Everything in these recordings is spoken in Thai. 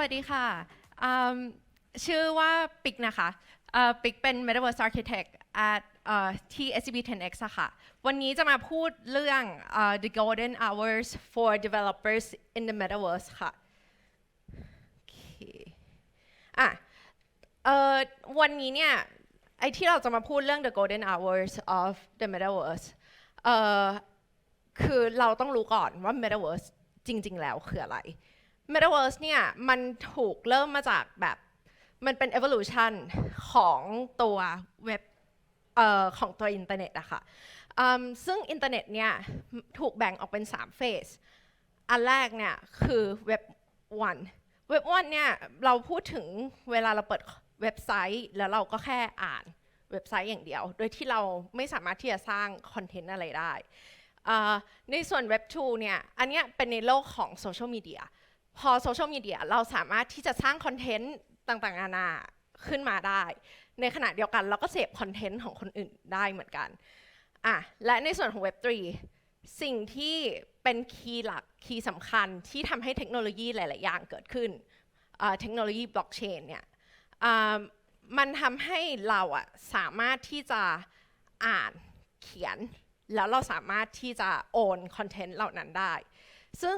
วัสดีค่ะอืมชื่อว่าปิกนะคะเอ่อปิกเป็น Metaverse Architect at เอ่อที่ SCB 10X อะค่ะ วันนี้จะมาพูดเรื่องเอ่อ The Golden Hours for Developers in the Metaverse ค่ะโอเคอะเอ่อวันนี้เนี่ย ไอ้ที่เราจะมาพูดเรื่อง The Golden Hours of the Metaverse เอ่อคือเราต้องรู้ก่อนว่า Metaverse จริง ๆ แล้วคืออะไร Metaverse เนี่ยมันถูกเริ่มมาจากแบบมันเป็น evolution ของตัวเว็บออของตัวอินเทอร์เน็ตอะค่ะซึ่งอินเทอร์เน็ตเนี่ยถูกแบ่งออกเป็น3เฟส อันแรกเนี่ยคือเว็บ1เว็บ1เนี่ยเราพูดถึงเวลาเราเปิดเว็บไซต์ แล้วเราก็แค่อ่านเว็บไซต์อย่างเดียว โดยที่เราไม่สามารถที่จะสร้างคอนเทนต์อะไรได้ ในส่วนเว็บ2เนี่ยอันเนี้ยเป็นในโลกของโซเชียลมีเดีย พอโซเชียลมีเดียเราสามารถที่จะสร้างคอนเทนต์ต่างๆนานาขึ้นมาได้ ในขณะเดียวกันเราก็เสพคอนเทนต์ของคนอื่นได้เหมือนกันอะและในส่วนของเว็บ3สิ่งที่เป็นคีย์หลักคีย์สำคัญที่ทำให้เทคโนโลยีหลาย ๆ อย่างเกิดขึ้นเทคโนโลยีบล็อกเชนเนี่ยมันทำให้เราอะสามารถที่จะอ่านเขียน แล้วเราสามารถที่จะโอนคอนเทนต์เหล่านั้นได้ ซึ่ง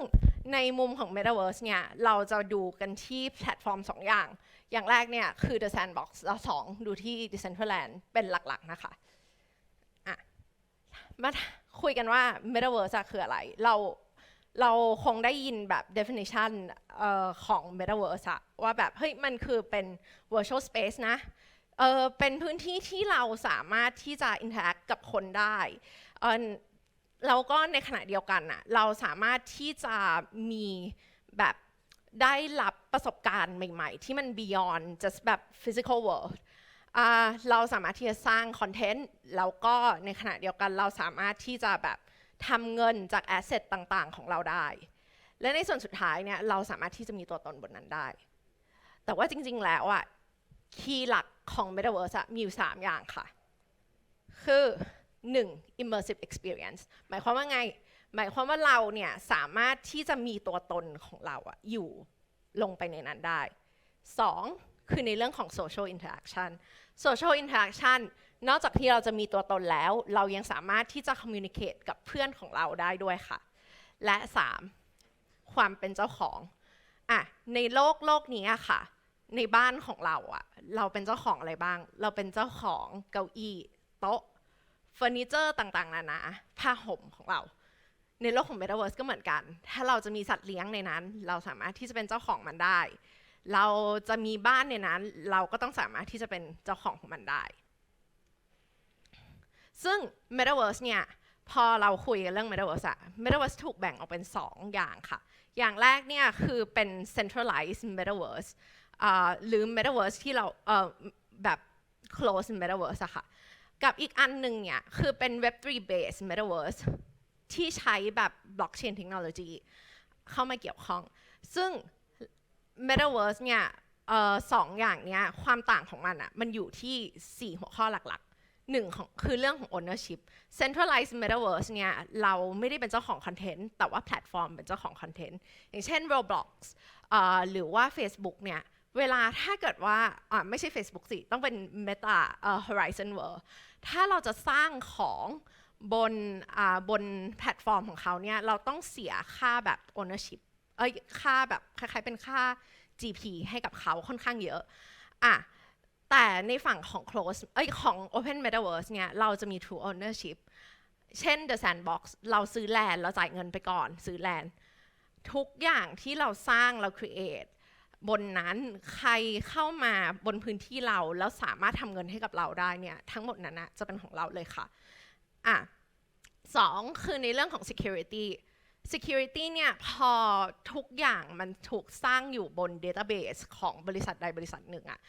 ในมุมของ Metaverse เนี่ย เราจะดูกันที่แพลตฟอร์ม 2 อย่าง อย่างแรกเนี่ย คือ The Sandbox แล้วสองดูที่ Decentraland เป็นหลักๆนะคะอะมาคุยกันว่า Metaverse คืออะไร เราเราคงได้ยินแบบ definition ออของ Metaverse ว่าแบบ เฮ้ย มันคือเป็น virtual space นะเออเป็นพื้นที่ที่เราสามารถที่จะ interact กับคนได้ แล้วก็ในขณะเดียวกันน่ะเราสามารถที่จะมีแบบได้รับประสบการณ์ใหม่ๆ ที่มัน beyond just แบบ physical world เราสามารถที่จะสร้างคอนเทนต์แล้วก็ในขณะเดียวกันเราสามารถที่จะแบบทำเงินจากแอสเซทต่างๆ ของเราได้ และในส่วนสุดท้ายเนี่ยเราสามารถที่จะมีตัวตนบนนั้นได้ แต่ว่าจริงๆแล้วอะคีย์หลักของ Metaverse มีอยู่ 3 อย่างค่ะ คือ 1. immersive experience หมายความว่าไง หมายความว่าเราเนี่ยสามารถที่จะมีตัวตนของเราอะอยู่ลงไปในนั้นได้ 2. คือในเรื่องของ social interaction social interaction นอกจากที่เราจะมีตัวตนแล้ว เรายังสามารถที่จะ communicate กับเพื่อนของเราได้ด้วยค่ะ และ 3. ความเป็นเจ้าของอะในโลกโลกนี้อะค่ะ ในบ้านของเราอะเราเป็นเจ้าของอะไรบ้าง เราเป็นเจ้าของเก้าอี้โต๊ะ เฟอร์นิเจอร์ต่างๆนานาผ้าห่มของเรา ในโลกของ Metaverse ก็เหมือนกัน ถ้าเราจะมีสัตว์เลี้ยงในนั้น เราสามารถที่จะเป็นเจ้าของมันได้ เราจะมีบ้านในนั้น เราก็ต้องสามารถที่จะเป็นเจ้าของของมันได้ ซึ่ง Metaverse เนี่ยพอเราคุยกันเรื่อง Metaverse อะ Metaverse ถูกแบ่งออกเป็น 2 อย่างค่ะ อย่างแรกเนี่ยคือเป็น centralized Metaverse หรือ Metaverse ที่เราแบบ closed Metaverse อะค่ะ กับอีกอันหนึ่งเนี่ยคือเป็น Web3 based Metaverse ที่ใช้แบบ blockchain technology เข้ามาเกี่ยวข้อง ซึ่ง Metaverse เนี่ยออสองอย่างเนี้ยความต่างของมันอะมันอยู่ที่ 4 หัวข้อหลักๆหนึ่งของคือเรื่องของ ownership centralized metaverse เนี่ยเราไม่ได้เป็นเจ้าของคอนเทนต์แต่ว่าแพลตฟอร์มเป็นเจ้าของคอนเทนต์อย่างเช่น Roblox หรือว่า Facebook เนี่ย เวลาถ้าเกิดว่าอ่าไม่ใช่ Facebook สิ ต้องเป็น Meta เอ่อ Horizon World ถ้าเราจะสร้างของบนอ่าบนแพลตฟอร์มของเขาเนี่ย เราต้องเสียค่าแบบ ownership เอ้ยค่าแบบคล้ายๆเป็นค่า GP ให้กับเขาค่อนข้างเยอะอะแต่ในฝั่งของ close เอ้ยของ open metaverse เนี่ย เราจะมี true ownership เช่น the sandbox เราซื้อแลนด์เราจ่ายเงินไปก่อน ซื้อแลนด์ทุกอย่างที่เราสร้างเรา create บนนั้นใครเข้ามาบนพื้นที่เราแล้วสามารถทำเงินให้กับเราได้เนี่ยทั้งหมดนั้นนะจะเป็นของเราเลยค่ะอะสองคือในเรื่องของ security security เนี่ยพอทุกอย่างมันถูกสร้างอยู่บน database ของบริษัทใดบริษัทหนึ่งอะ่ะ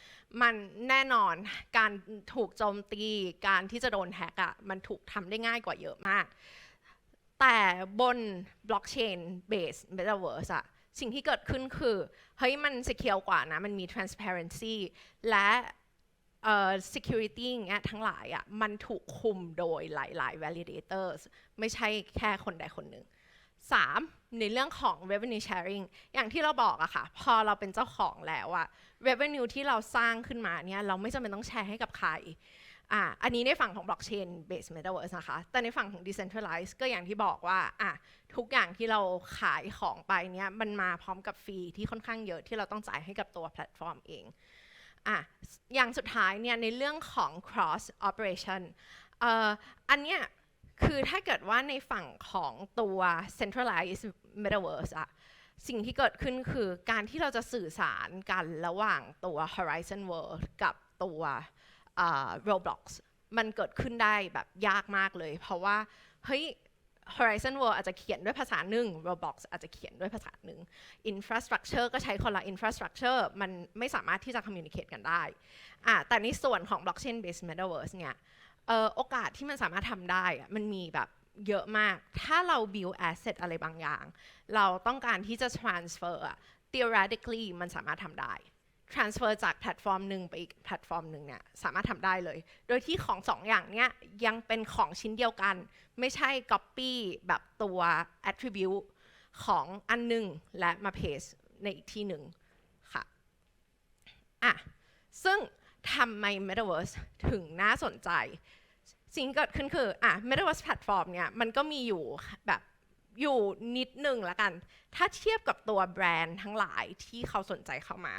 มันแน่นอนการถูกโจมตีการที่จะโดนแฮกอะ่ะมันถูกทำได้ง่ายกว่าเยอะมาก แต่บน blockchain base metaverse อะ สิ่งที่เกิดขึ้นคือ เฮ้ยมัน secure กว่านะ มันมี transparency และ security อย่างเงี้ยทั้งหลายอะ่ะมันถูกคุมโดยหลาย ๆ validators ไม่ใช่แค่คนใดคนหนึ่ง 3. ในเรื่องของ revenue sharing อย่างที่เราบอกอะค่ะ พอเราเป็นเจ้าของแล้วอะ revenue ที่เราสร้างขึ้นมาเนี่ยเราไม่จำเป็นต้องแชร์ให้กับใคร อะอันนี้ในฝั่งของ blockchain based metaverse นะคะ แต่ในฝั่งของ decentralized ก็อย่างที่บอกว่าอะทุกอย่างที่เราขายของไปเนี่ยมันมาพร้อมกับฟรีที่ค่อนข้างเยอะที่เราต้องจ่ายให้กับตัวแพลตฟอร์มเองอะอย่างสุดท้ายเนี่ยในเรื่องของ cross operation เอ่ออันเนี้ยคือถ้าเกิดว่าในฝั่งของตัว centralized metaverse อะสิ่งที่เกิดขึ้นคือการที่เราจะสื่อสารกันระหว่างตัว Horizon World กับตัว Roblox มันเกิดขึ้นได้แบบยากมากเลย เพราะว่าเฮ้ย Horizon World อาจจะเขียนด้วยภาษาหนึ่ง Roblox อาจจะเขียนด้วยภาษาหนึ่ง Infrastructure ก็ใช้คนละ Infrastructure มันไม่สามารถที่จะ communicate กันได้อะแต่ในส่วนของ blockchain based metaverse เนี่ยเออโอกาสที่มันสามารถทำได้อะมันมีแบบเยอะมาก ถ้าเรา build asset อะไรบางอย่าง เราต้องการที่จะ transfer theoretically มันสามารถทำได้ transfer จากแพลตฟอร์มหนึ่งไปอีกแพลตฟอร์มหนึ่งเนี่ยสามารถทำได้เลย โดยที่ของสองอย่างเนี้ยยังเป็นของชิ้นเดียวกัน ไม่ใช่ copy แบบตัว attribute ของอันหนึ่งและมา paste ในอีกที่หนึ่งค่ะอะซึ่งทำไม Metaverse ถึงน่าสนใจ สิ่งเกิดขึ้นคืออะ Metaverse Platform เนี่ยมันก็มีอยู่แบบอยู่นิดหนึ่งละกัน ถ้าเทียบกับตัวแบรนด์ทั้งหลายที่เขาสนใจเข้ามา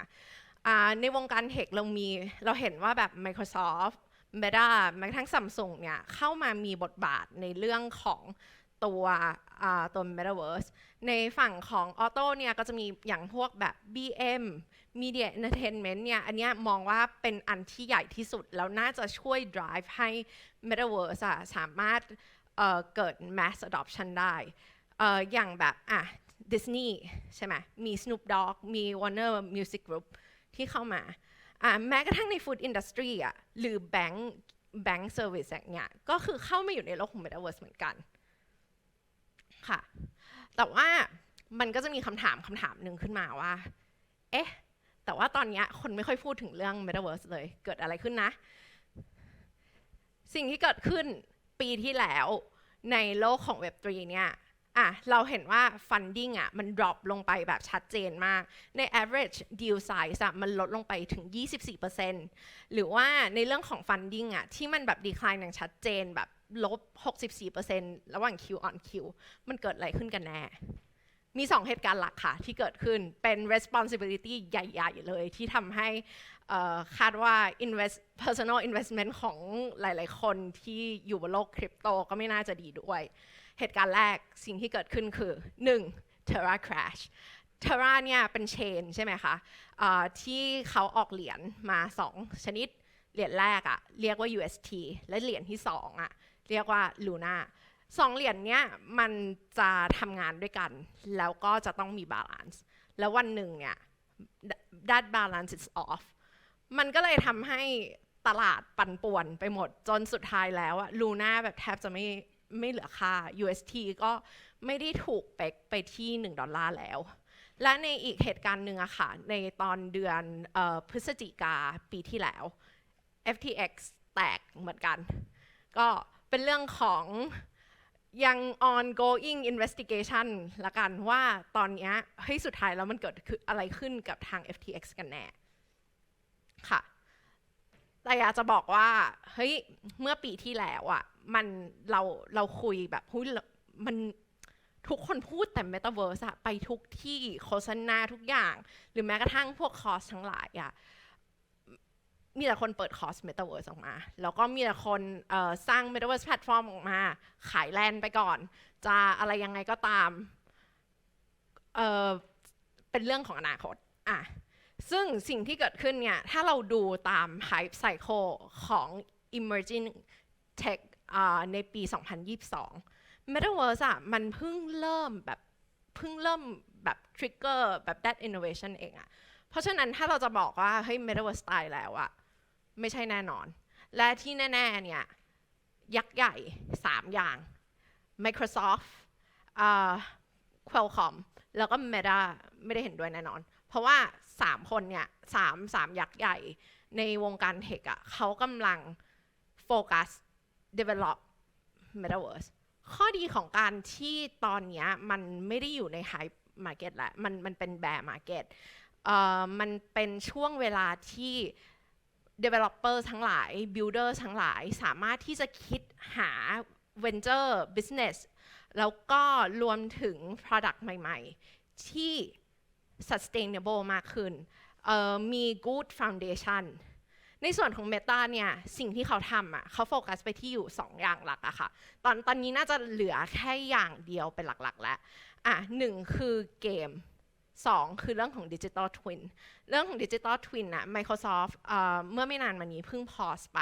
ในวงการเทคเรามีเราเห็นว่าแบบ Microsoft Meta แม้กระทั่ง Samsung เนี่ยเข้ามามีบทบาทในเรื่องของตัวตัว Metaverse ในฝั่งของออโต้เนี่ยก็จะมีอย่างพวกแบบ BM Media Entertainment เนี่ยอันเนี้ยมองว่าเป็นอันที่ใหญ่ที่สุด แล้วน่าจะช่วย drive ให้ Metaverse อะสามารถเเกิด mass adoption ได้เอ่ออย่างแบบอะ Disney ใช่ไหมมี Snoop Dogg มี Warner Music Group ที่เข้ามาแม้กระทั่งใน food industry อะหรือ bank bank service อย่างเงี้ยก็คือเข้ามาอยู่ในโลกของ Metaverse เหมือนกันค่ะ แต่ว่ามันก็จะมีคำถามคำถามหนึ่งขึ้นมาว่า เอ๊ะ แต่ว่าตอนนี้คนไม่ค่อยพูดถึงเรื่อง Metaverse เลย เกิดอะไรขึ้นนะ สิ่งที่เกิดขึ้นปีที่แล้วในโลกของ Web3 เนี่ย อะเราเห็นว่า funding อะมัน drop ลงไปแบบชัดเจนมาก ใน average deal size อะมันลดลงไปถึง 24%หรือว่าในเรื่องของ funding อะที่มันแบบ decline อย่างชัดเจนแบบลบ 64%ระหว่าง Q on Q มันเกิดอะไรขึ้นกันแน่ มี 2 เหตุการณ์หลักค่ะ ที่เกิดขึ้นเป็น responsibility ใหญ่ ๆ เลยที่ทำให้คาดว่า invest personal investment ของหลาย ๆ คนที่อยู่บนโลกคริปโตก็ไม่น่าจะดีด้วย เหตุการณ์แรกสิ่งที่เกิดขึ้นคือ 1. Terra crash Terra เนี่ยเป็นเชนใช่ไหมคะเอ่อที่เขาออกเหรียญมา 2 ชนิด เหรียญแรกอะเรียกว่า UST และเหรียญที่2อะเรียกว่า Luna สองเหรียญเนี้ยมันจะทำงานด้วยกัน แล้วก็จะต้องมีบาลานซ์แล้ววันหนึ่งเนี่ย that balance is off มันก็เลยทำให้ตลาดปั่นป่วนไปหมดจนสุดท้ายแล้วอะลูน่าแบบแทบจะไม่ ไม่เหลือค่า UST ก็ไม่ได้ถูกเป็กไปที่ 1 ดอลลาร์แล้ว และในอีกเหตุการณ์หนึ่งอะค่ะ ในตอนเดือนออพฤศจิกาปีที่แล้ว FTX แตกเหมือนกัน ก็เป็นเรื่องของยัง ongoing investigation ละกันว่าตอนนี้เฮ้ยสุดท้ายแล้วมันเกิดอะไรขึ้นกับทาง FTX กันแน่ค่ะ แต่อยากจะบอกว่า เฮ้ย เมื่อปีที่แล้วอะ่ะ มันเราเราคุยแบบหุ้ยมันทุกคนพูดแต่ Metaverse อะไปทุกที่โฆษณาทุกอย่าง หรือแม้กระทั่งพวกคอร์สทั้งหลายอะมีแต่คนเปิดคอร์ส Metaverse ออกมา แล้วก็มีแต่คนสร้าง Metaverse Platform ออกมา ขายแลนด์ไปก่อน จะอะไรยังไงก็ตามเออเป็นเรื่องของอนาคต อะ ซึ่งสิ่งที่เกิดขึ้นเนี่ย ถ้าเราดูตาม Hype Cycle ของ Emerging Tech อ่าในปี 2022 Metaverse อะมันเพิ่งเริ่มแบบเพิ่งเริ่มแบบ trigger แบบ that innovation เองอะ เพราะฉะนั้นถ้าเราจะบอกว่า เฮ้ย Metaverse ตายแล้วอะ ไม่ใช่แน่นอน และที่แน่ ๆ เนี่ย ยักษ์ใหญ่ 3 อย่าง Microsoft อ่า Qualcomm แล้วก็ Meta ไม่ได้เห็นด้วยแน่นอน เพราะว่า 3 คนเนี่ยสามสามยักษ์ใหญ่ในวงการเทคอะเขากำลังโฟกัส develop metaverse ข้อดีของการที่ตอนเนี้ยมันไม่ได้อยู่ใน Hype Market แล้วมันมันเป็น Bear Market เอ่อมันเป็นช่วงเวลาที่ developer ทั้งหลาย builder ทั้งหลายสามารถที่จะคิดหา venture business แล้วก็รวมถึง product ใหม่ ๆ ที่ sustainable มากขึ้นมี good foundation ในส่วนของ Meta เนี่ยสิ่งที่เขาทำอะเขาโฟกัสไปที่อยู่ 2 อย่างหลักอะค่ะ ตอนตอนนี้น่าจะเหลือแค่อย่างเดียวเป็นหลักๆแล้วอะหนึ่งคือเกม 2 คือเรื่องของ Digital Twin เรื่องของ Digital Twin น่ะ Microsoft เอ่อเมื่อไม่นานมานี้เพิ่งพอสไป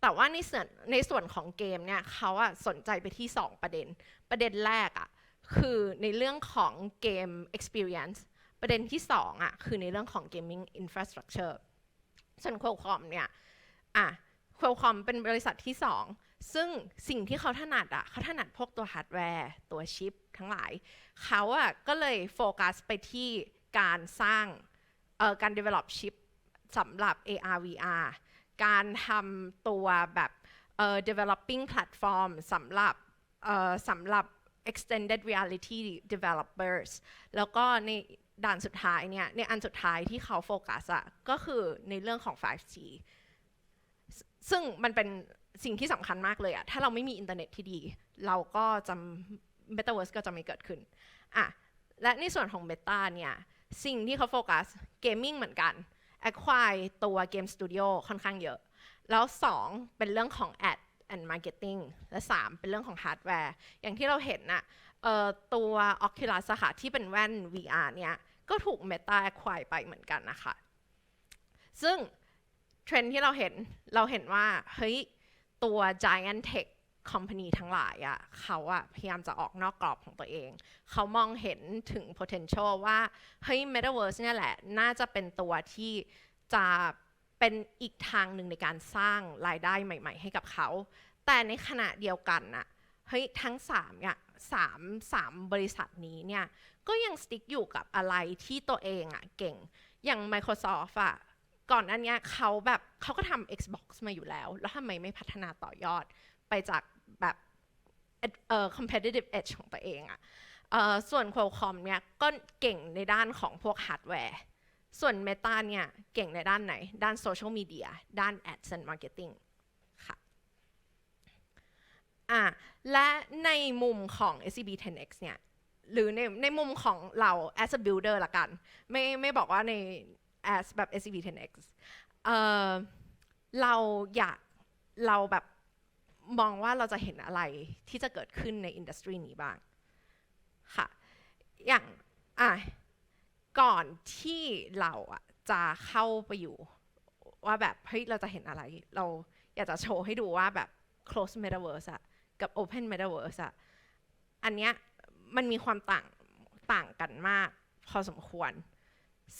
แต่ว่าในส่วนในส่วนของเกมเนี่ยเขาอะสนใจไปที่ 2 ประเด็น ประเด็นแรกอะคือในเรื่องของเกม experience ประเด็นที่2อะคือในเรื่องของ gaming infrastructure ส่วน Qualcomm เนี่ยอะ Qualcomm เป็นบริษัทที่ 2 ซึ่งสิ่งที่เขาถนัดอะเขาถนัดพวกตัวฮาร์ดแวร์ ตัวชิปทั้งหลาย เขาอะก็เลยโฟกัสไปที่การสร้างเอ่อการ develop ชิปสำหรับ AR VR การทำตัวแบบเอ่อ developing platform สำหรับเอ่อสำหรับ extended reality developers แล้วก็ใน ด่านสุดท้ายเนี่ยในอันสุดท้ายที่เขาโฟกัสอะก็คือในเรื่องของ 5G ซึ่งมันเป็นสิ่งที่สำคัญมากเลยอะถ้าเราไม่มีอินเทอร์เน็ตที่ดี เราก็จะ Metaverse ก็จะไม่เกิดขึ้นอะและในส่วนของ Meta เนี่ย สิ่งที่เขาโฟกัสเกมมิ่งเหมือนกัน acquire ตัวเกมสตูดิโอค่อนข้างเยอะ แล้ว 2 เป็นเรื่องของ ad and marketing และ 3 เป็นเรื่องของฮาร์ดแวร์ อย่างที่เราเห็นน่ะเอ่อ ตัว Oculus ค่ะที่เป็นแว่น VR เนี่ย ก็ถูก Meta acquire ไปเหมือนกันนะคะ ซึ่งเทรนที่เราเห็นเราเห็นว่า เฮ้ย ตัว giant tech company ทั้งหลายอะเขาอะพยายามจะออกนอกกรอบของตัวเอง เขามองเห็นถึง potential ว่า เฮ้ย metaverse เนี่ยแหละ น่าจะเป็นตัวที่จะเป็นอีกทางหนึ่งในการสร้างรายได้ใหม่ ๆ ให้กับเขา แต่ในขณะเดียวกันน่ะ เฮ้ย ทั้งสามเนี่ย สามสามบริษัทนี้เนี่ย ก็ยังสติ๊กอยู่กับอะไรที่ตัวเองอะเก่ง อย่าง Microsoft อะก่อนอันเนี้ยเขาแบบเขาก็ทำ Xbox มาอยู่แล้ว แล้วทำไมไม่พัฒนาต่อยอดไปจากแบบเอ่อ competitive edge ของตัวเองอะเอ่อส่วน Qualcomm เนี่ยก็เก่งในด้านของพวกฮาร์ดแวร์ ส่วน Meta เนี่ยเก่งในด้านไหน ด้านโซเชียลมีเดียด้าน Ads and Marketing อะและในมุมของ SCB 10X เนี่ย หรือในในมุมของเรา as a builder ละกัน ไม่ไม่บอกว่าใน as แบบ SCB 10X เอ่อเราอยากเราแบบมองว่าเราจะเห็นอะไรที่จะเกิดขึ้นในอินดัสทรีนี้บ้าง ค่ะ อย่างอะก่อนที่เราอะจะเข้าไปอยู่ ว่าแบบเฮ้ยเราจะเห็นอะไร เราอยากจะโชว์ให้ดูว่าแบบ close metaverse อะ กับ open metaverse อะอันเนี้ยมันมีความต่างต่างกันมากพอสมควร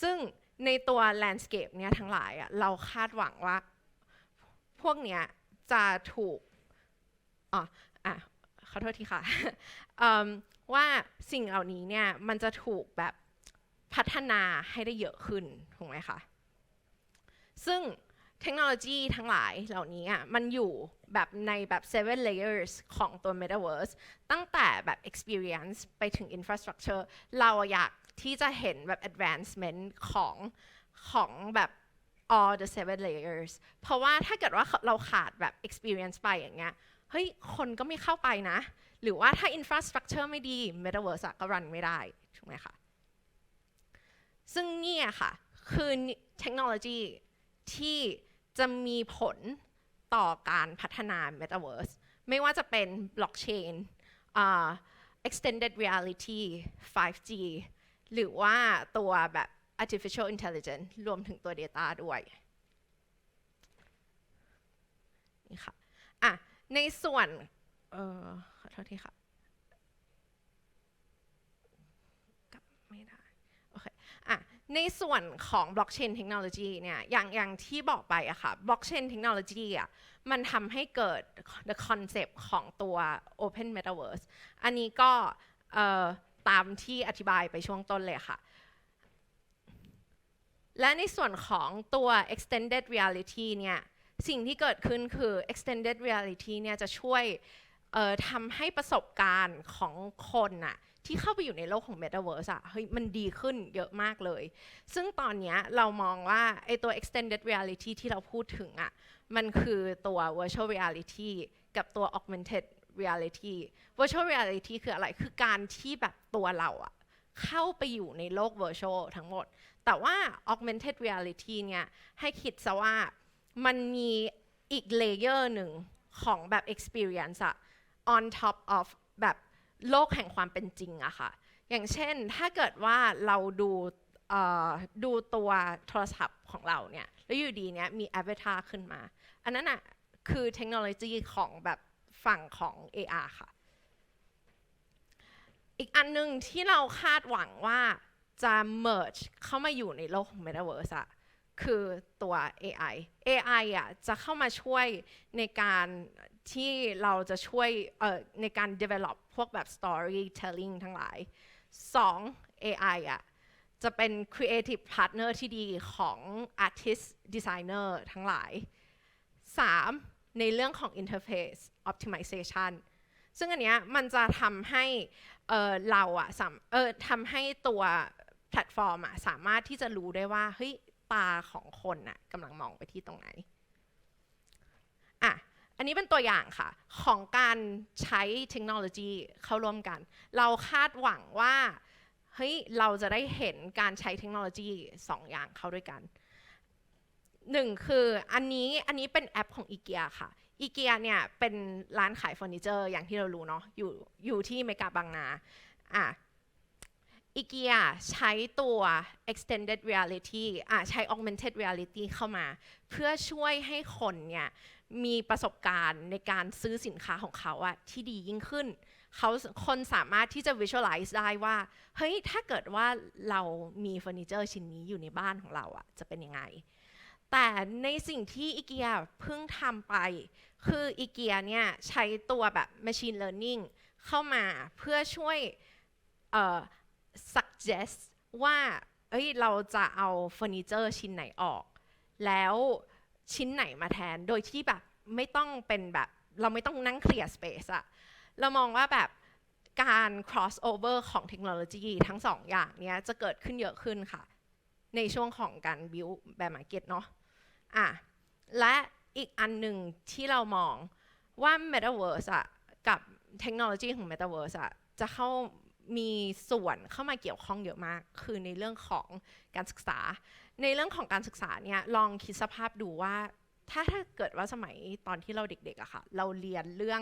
ซึ่งในตัว landscape เนี้ยทั้งหลายอะเราคาดหวังว่า พวกเนี้ยจะถูกอ๋ออะขอโทษทีค่ะ ว่าสิ่งเหล่านี้เนี่ยมันจะถูกแบบพัฒนาให้ได้เยอะขึ้นถูกไหมคะ ซึ่ง เทคโนโลยีทั้งหลายเหล่านี้อะมันอยู่แบบในแบบ seven layers ของตัว metaverse ตั้งแต่แบบ experience ไปถึง infrastructure เราอยากที่จะเห็นแบบ advancement ของของแบบ all the seven layers เพราะว่าถ้าเกิดว่าเราขาดแบบ experience ไปอย่างเงี้ย เฮ้ย คนก็ไม่เข้าไปนะ หรือว่าถ้า infrastructure ไม่ดี metaverse ก็รันไม่ได้ ถูกไหมคะ ซึ่งเนี่ยค่ะ คือเทคโนโลยีที่ จะมีผลต่อการพัฒนา metaverse ไม่ว่าจะเป็น blockchain อ่า extended reality 5G หรือว่าตัวแบบ artificial intelligence รวมถึงตัว data ด้วยนี่ค่ะอะ ในส่วน เออขอโทษทีค่ะกลับไม่ได้ โอเค อะ ในส่วนของ blockchain technology เนี่ยอย่างอย่างที่บอกไปอะค่ะ blockchain technology อะมันทำให้เกิด the concept ของตัว open metaverse อันนี้ก็ตามที่อธิบายไปช่วงต้นเลยค่ะ และในส่วนของตัว extended reality เนี่ยสิ่งที่เกิดขึ้นคือ extended reality เนี่ยจะช่วยทำให้ประสบการณ์ของคนน่ะ ที่เข้าไปอยู่ในโลกของ Metaverse อะเฮ้ยมันดีขึ้นเยอะมากเลย ซึ่งตอนนี้เรามองว่าไอตัว extended reality ที่เราพูดถึงอะมันคือตัว virtual reality กับตัว augmented reality virtual reality คืออะไร คือการที่แบบตัวเราอะเข้าไปอยู่ในโลก virtual ทั้งหมด แต่ว่า augmented reality เนี่ย ให้คิดซะว่ามันมีอีกเลเยอร์หนึ่งของแบบ experience อะ on top of แบบ โลกแห่งความเป็นจริงอะค่ะ อย่างเช่นถ้าเกิดว่าเราดูดูตัวโทรศัพท์ของเราเนี่ย แล้วอยู่ดีเนี่ยมี avatar ขึ้นมา อันนั้นอะคือเทคโนโลยีของแบบฝั่งของ AR ค่ะ อีกอันหนึงที่เราคาดหวังว่าจะ merge เข้ามาอยู่ในโลกของ Metaverse อะ คือตัว AI AI อะจะเข้ามาช่วยในการที่เราจะช่วยเอ่อในการ develop พวกแบบ storytelling ทั้งหลาย 2. AI อะจะเป็น creative partner ที่ดีของ artist designer ทั้งหลาย 3. ในเรื่องของ interface optimization ซึ่งอันเนี้ยมันจะทำให้เอ่อเราอะสามเออทำให้ตัวแพลตฟอร์มอะสามารถที่จะรู้ได้ว่าเฮ้ย ตาของคนน่ะกำลังมองไปที่ตรงไหนอะอันนี้เป็นตัวอย่างค่ะ ของการใช้เทคโนโลยีเข้าร่วมกัน เราคาดหวังว่าเฮ้ยเราจะได้เห็นการใช้เทคโนโลยีสองอย่างเข้าด้วยกันหนึ่งคืออันนี้อันนี้เป็นแอปของอีเกียค่ะอีเกียเนี่ยเป็นร้านขายเฟอร์นิเจอร์อย่างที่เรารู้เนาะอยู่อยู่ที่เมกาบางนาอะ อีเกียใช้ตัว extended reality อะใช้ augmented reality เข้ามา เพื่อช่วยให้คนเนี่ยมีประสบการณ์ในการซื้อสินค้าของเขาอะที่ดียิ่งขึ้น เขาคนสามารถที่จะ visualize ได้ว่า เฮ้ย ถ้าเกิดว่าเรามีเฟอร์นิเจอร์ชิ้นนี้อยู่ในบ้านของเราอะจะเป็นยังไง แต่ในสิ่งที่อีเกียเพิ่งทำไป คืออีเกียเนี่ยใช้ตัวแบบ machine learning เข้ามาเพื่อช่วย suggest ว่าเอ้ยเราจะเอาเฟอร์นิเจอร์ชิ้นไหนออก แล้วชิ้นไหนมาแทนโดยที่แบบไม่ต้องเป็นแบบเราไม่ต้องนั่งเคลียร์ space อะเรามองว่าแบบการ cross over ของเทคโนโลยีทั้งสองอย่างเนี้ยจะเกิดขึ้นเยอะขึ้นค่ะ ในช่วงของการ build bear market เนาะอะและอีกอันหนึ่งที่เรามองว่า Metaverse อะกับเทคโนโลยีของ Metaverse อะจะเข้า มีส่วนเข้ามาเกี่ยวข้องเยอะมาก คือในเรื่องของการศึกษา ในเรื่องของการศึกษาเนี่ยลองคิดสภาพดูว่า ถ้าถ้าเกิดว่าสมัยตอนที่เราเด็กๆอะค่ะเราเรียนเรื่อง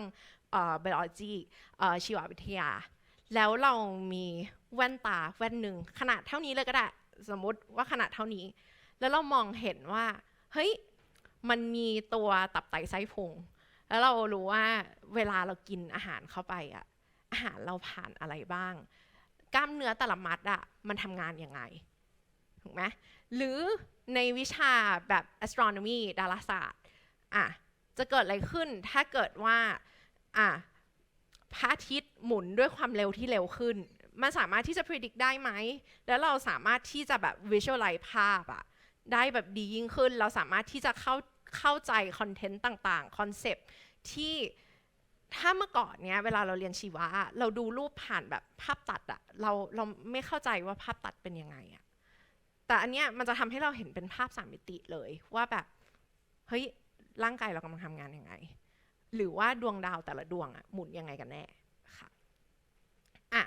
เอ่อ biology เอ่อชีววิทยา แล้วเรามีแว่นตาแว่นหนึ่งขนาดเท่านี้เลยก็ได้ สมมติว่าขนาดเท่านี้ แล้วเรามองเห็นว่าเฮ้ยมันมีตัวตับไตไส้พุงแล้วเรารู้ว่าเวลาเรากินอาหารเข้าไปอะ อาหารเราผ่านอะไรบ้าง กล้ามเนื้อแต่ละมัดอะมันทำงานยังไงถูกไหมหรือในวิชาแบบ astronomy ดาราศาสตร์อะจะเกิดอะไรขึ้นถ้าเกิดว่าอะพระอาทิตย์หมุนด้วยความเร็วที่เร็วขึ้น มันสามารถที่จะ predict ได้ไหม แล้วเราสามารถที่จะแบบ visualize ภาพอะได้แบบดียิ่งขึ้น เราสามารถที่จะเข้าเข้าใจคอนเทนต์ต่างๆ คอนเซปที่ ถ้าเมื่อก่อนเนี้ยเวลาเราเรียนชีวะ เราดูรูปผ่านแบบภาพตัดอะเราเราไม่เข้าใจว่าภาพตัดเป็นยังไงอะแต่อันเนี้ยมันจะทำให้เราเห็นเป็นภาพสามมิติเลยว่าแบบเฮ้ยร่างกายเรากำลังทำงานยังไง หรือว่าดวงดาวแต่ละดวงอะหมุนยังไงกันแน่ค่ะอะ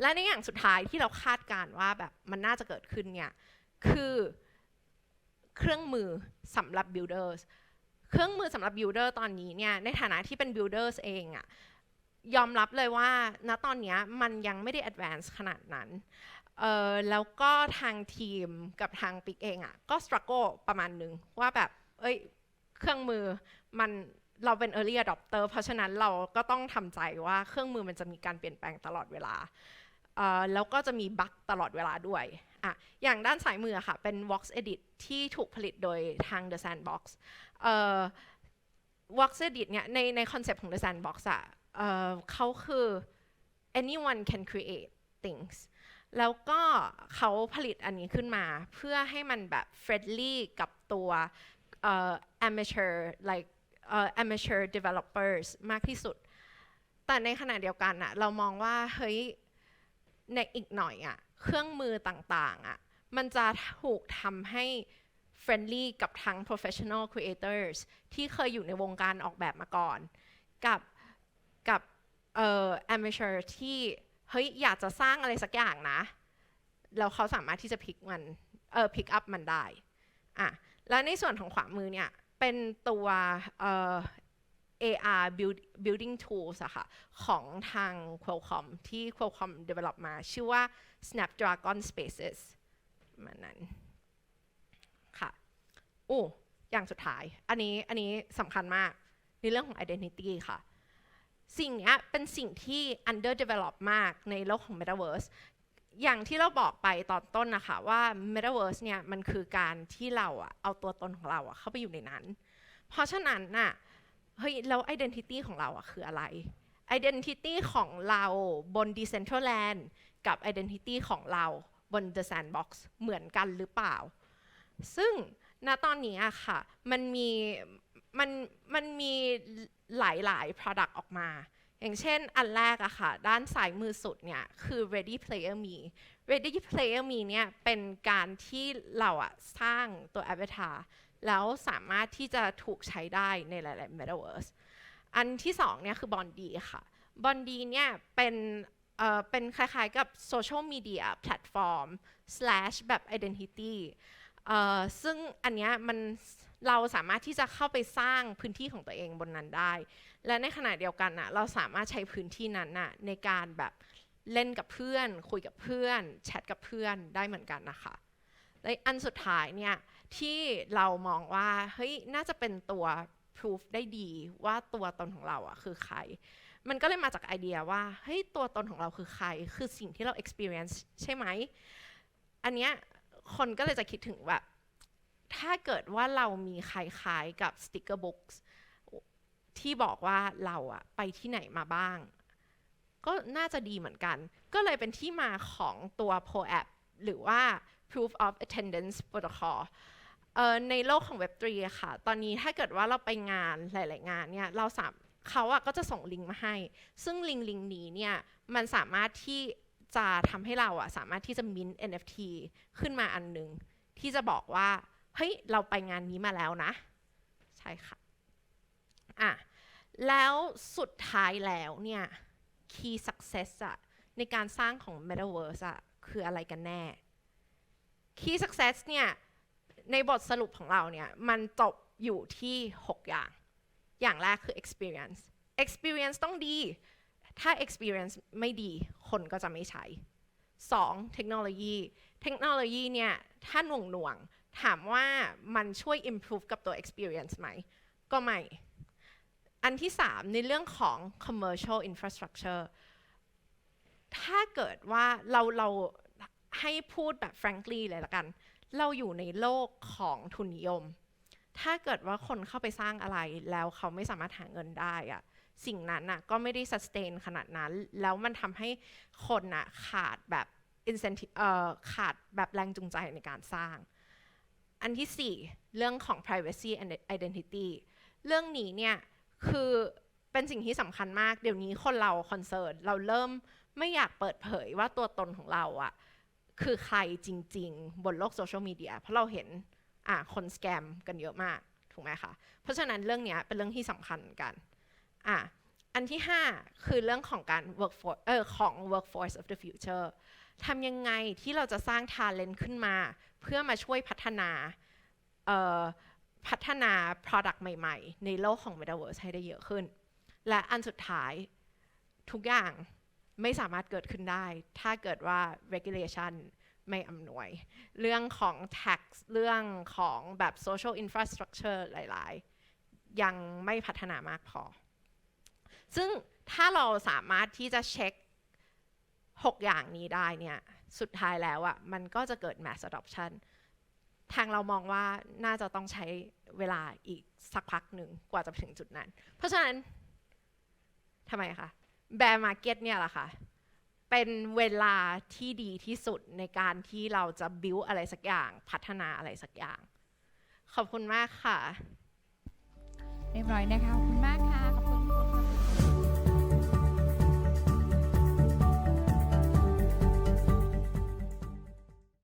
และในอย่างสุดท้ายที่เราคาดการณ์ว่าแบบมันน่าจะเกิดขึ้นเนี่ยคือเครื่องมือสำหรับ builders เครื่องมือสำหรับ builder ตอนนี้เนี่ยในฐานะที่เป็น builders เองอะยอมรับเลยว่าณตอนนี้มันยังไม่ได้ advance ขนาดนั้นเออแล้วก็ทางทีมกับทางปิกเองอะก็ struggle ประมาณหนึ่งว่าแบบ เอ้ยเครื่องมือมันเราเป็น early adopter เพราะฉะนั้นเราก็ต้องทำใจว่าเครื่องมือมันจะมีการเปลี่ยนแปลงตลอดเวลาแล้วก็จะมีบั๊กตลอดเวลาด้วย อะอย่างด้านซ้ายมือค่ะ เป็น Vox Edit ที่ถูกผลิตโดยทาง The Sandbox เอ่อ Vox Edit เนี่ยในในคอนเซปต์ของ The Sandbox อะเอ่อเขาคือ anyone can create things แล้วก็เขาผลิตอันนี้ขึ้นมาเพื่อให้มันแบบ friendly กับตัวเอ่อ amateur like เอ่อ amateur developers มากที่สุด แต่ในขณะเดียวกันอะเรามองว่าเฮ้ยในอีกหน่อยอะ เครื่องมือต่างๆอะมันจะถูกทำให้ friendly กับทั้ง professional creators ที่เคยอยู่ในวงการออกแบบมาก่อน กับกับเอ่อ amateur ที่เฮ้ยอยากจะสร้างอะไรสักอย่างนะแล้วเขาสามารถที่จะพิกมันเออพิกอัพมันได้อะแล้วในส่วนของขวามือเนี่ยเป็นตัวเอ่อ AR build, building tools อะค่ะของทาง Qualcomm ที่ Qualcomm develop มา ชื่อว่า Snapdragon Spaces มันนั้นค่ะโอ้อย่างสุดท้าย อันนี้อันนี้สำคัญมากในเรื่องของ identity ค่ะ สิ่งนี้เป็นสิ่งที่ under develop มากในโลกของ metaverse อย่างที่เราบอกไปตอนต้นนะคะว่า metaverse เนี่ยมันคือการที่เราอะเอาตัวตนของเราอะเข้าไปอยู่ในนั้น เพราะฉะนั้นน่ะ เฮ้ยแล้ว identity ของเราอะคืออะไร identity ของเราบน Decentraland กับ identity ของเราบน The Sandbox เหมือนกันหรือเปล่า ซึ่งณตอนนี้อะค่ะมันมีมันมันมีหลาย ๆ product ออกมา อย่างเช่นอันแรกอะค่ะ ด้านซ้ายมือสุดเนี่ยคือ Ready Player Me Ready Player Me เนี่ยเป็นการที่เราอะสร้างตัว avatar แล้วสามารถที่จะถูกใช้ได้ในหลาย ๆ Metaverse อันที่สองเนี่ยคือบอนดีค่ะบอนดีเนี่ยเป็นเอ่อเป็นคล้าย ๆ กับโซเชียลมีเดียแพลตฟอร์ม slash แบบ identity เอ่อซึ่งอันเนี้ยมันเราสามารถที่จะเข้าไปสร้างพื้นที่ของตัวเองบนนั้นได้ และในขณะเดียวกันน่ะเราสามารถใช้พื้นที่นั้นน่ะในการแบบเล่นกับเพื่อน คุยกับเพื่อน แชทกับเพื่อนได้เหมือนกันนะคะและอันสุดท้ายเนี่ย ที่เรามองว่าเฮ้ยน่าจะเป็นตัว proof ได้ดีว่าตัวตนของเราอะคือใคร มันก็เลยมาจากไอเดียว่าเฮ้ยตัวตนของเราคือใคร คือสิ่งที่เรา experience ใช่ไหม อันเนี้ยคนก็เลยจะคิดถึงแบบถ้าเกิดว่าเรามีคล้ายๆกับ sticker books ที่บอกว่าเราอะไปที่ไหนมาบ้าง ก็น่าจะดีเหมือนกัน ก็เลยเป็นที่มาของตัว POAP หรือว่า Proof of Attendance Protocol เอ่อ ในโลกของ Web3 อะค่ะ ตอนนี้ถ้าเกิดว่าเราไปงานหลาย ๆ งานเนี่ยเราสามเขาอะก็จะส่งลิงก์มาให้ ซึ่งลิงก์ลิงก์นี้เนี่ยมันสามารถที่จะทำให้เราอะสามารถที่จะ mint NFT ขึ้นมาอันหนึ่งที่จะบอกว่า เฮ้ย เราไปงานนี้มาแล้วนะ ใช่ค่ะอะ แล้วสุดท้ายแล้วเนี่ย key success อะในการสร้างของ Metaverse อะคืออะไรกันแน่ key success เนี่ย ในบทสรุปของเราเนี่ยมันจบอยู่ที่ 6 อย่าง อย่างแรกคือ experience experience ต้องดี ถ้า experience ไม่ดี คนก็จะไม่ใช้ 2. เทคโนโลยี เทคโนโลยีเนี่ยถ้าหน่วงหน่วงถามว่ามันช่วย improve กับตัว experience ไหม ก็ไม่ อันที่ 3 ในเรื่องของ commercial infrastructure ถ้าเกิดว่าเราเราให้พูดแบบ frankly เลยละกัน เราอยู่ในโลกของทุนนิยม ถ้าเกิดว่าคนเข้าไปสร้างอะไรแล้วเขาไม่สามารถหาเงินได้อะสิ่งนั้นน่ะก็ไม่ได้ sustain ขนาดนั้น แล้วมันทำให้คนน่ะขาดแบบ incentive เอ่อขาดแบบแรงจูงใจในการสร้าง อันที่ 4 เรื่องของ privacy and identity เรื่องนี้เนี่ยคือเป็นสิ่งที่สำคัญมาก เดี๋ยวนี้คนเราคอนเซิร์นเราเริ่มไม่อยากเปิดเผยว่าตัวตนของเราอะ คือใครจริง ๆ บนโลกโซเชียลมีเดียเพราะเราเห็นอะคนสแกมกันเยอะมากถูกไหมคะเพราะฉะนั้นเรื่องนี้เป็นเรื่องที่สำคัญกันอะอันที่ 5 คือเรื่องของการ workforce เออของ workforce of the future ทำยังไงที่เราจะสร้าง talent ขึ้นมา เพื่อมาช่วยพัฒนาเอ่อพัฒนา product ใหม่ ๆ ในโลกของ Metaverse ให้ได้เยอะขึ้น และอันสุดท้ายทุกอย่าง ไม่สามารถเกิดขึ้นได้ ถ้าเกิดว่า regulation ไม่อำนวย เรื่องของ tax เรื่องของแบบ social infrastructure หลาย ๆ ยังไม่พัฒนามากพอ ซึ่งถ้าเราสามารถที่จะเช็ค 6 อย่างนี้ได้เนี่ย สุดท้ายแล้วอะ่ะมันก็จะเกิด mass adoption ทางเรามองว่าน่าจะต้องใช้เวลาอีกสักพักหนึ่งกว่าจะถึงจุดนั้น เพราะฉะนั้นทำไมคะ แบร์มาร์เก็ตเนี่ยแหละค่ะ เป็นเวลาที่ดีที่สุดในการที่เราจะบิวอะไรสักอย่าง พัฒนาอะไรสักอย่าง ขอบคุณมากค่ะ เรียบร้อยนะคะ ขอบคุณมาก